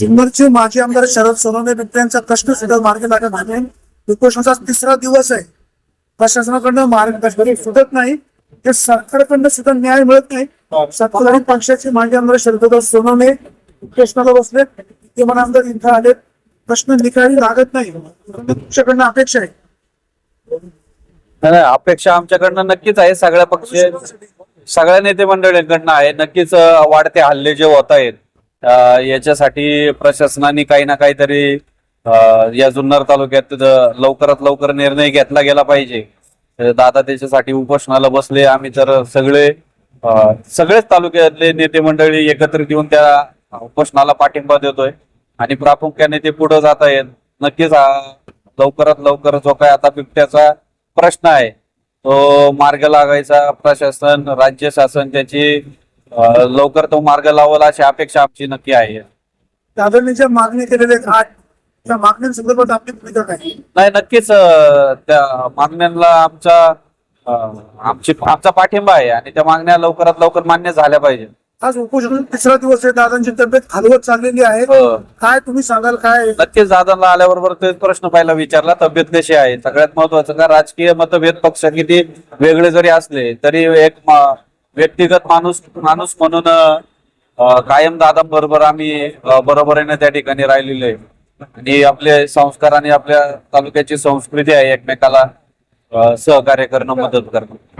जुन्नरचे माजी आमदार शरद सोनवणे बिबट्यांचा कष्ट सुद्धा मार्ग लागत नाही. उपोषणाचा तिसरा दिवस आहे. प्रशासनाकडनं मार्ग सुटत नाही. ते सरकारकडनं सुद्धा न्याय मिळत नाही. सत्ताधारी पक्षाचे माजी आमदार शरद सोनवणे उपोषणाला बसले. ते मला आमदार इथं आले प्रश्न निकाली लागत नाही. तुमच्याकडनं अपेक्षा आहे. नाही, अपेक्षा आमच्याकडनं नक्कीच आहे. सगळ्या पक्ष सगळ्या नेते मंडळींकडनं आहे. नक्कीच वाढते हल्ले जे होत आहेत. याच्यासाठी प्रशासनाने काही ना काहीतरी या जुन्नर तालुक्यात लवकरात लवकर निर्णय घेतला गेला पाहिजे. दादा त्याच्यासाठी उपोषणाला बसले. आम्ही तर सगळे सगळेच तालुक्यातले नेते मंडळी एकत्रित येऊन त्या उपोषणाला पाठिंबा देतोय. आणि प्रामुख्याने ते पुढे जात आहेत नक्कीच लवकरात लवकर जो काय आता बिबट्याचा प्रश्न आहे तो मार्ग लागायचा. प्रशासन राज्य शासन त्याची लवकर तो मार्ग लावल अशी अपेक्षा आमची नक्की आहे. दादांनी ज्या मागणी केलेल्या आठ त्या मागण्यांसंदर्भात आपली भूमिका काय? नाही नक्कीच अं, त्या मागण्यांना आमचा अं, आमची आमचा पाठिंबा आहे आणि त्या मागण्या लवकरात लवकर मान्य झाल्या पाहिजे. आज उपोषण तिसरा दिवस आहे. दादांची तब्येत हलवत चाललेली आहे. अं, काय तुम्ही सांगाल? काय? नक्कीच दादांना आल्याबरोबर तेच प्रश्न पहिला विचारला तब्येत कशी आहे? सगळ्यात महत्वाचं का? राजकीय मतभेद पक्ष किती वेगळे जरी असले तरी एक मा- व्यक्तिगत माणूस माणूस म्हणून कायम कायम दादांबरोबर आम्ही बरोबरीने त्या ठिकाणी राहिलेलो आहे. आणि आपले संस्कार आणि आपल्या तालुक्याची संस्कृती आहे एकमेकाला सहकार्य करणं मदत करणं.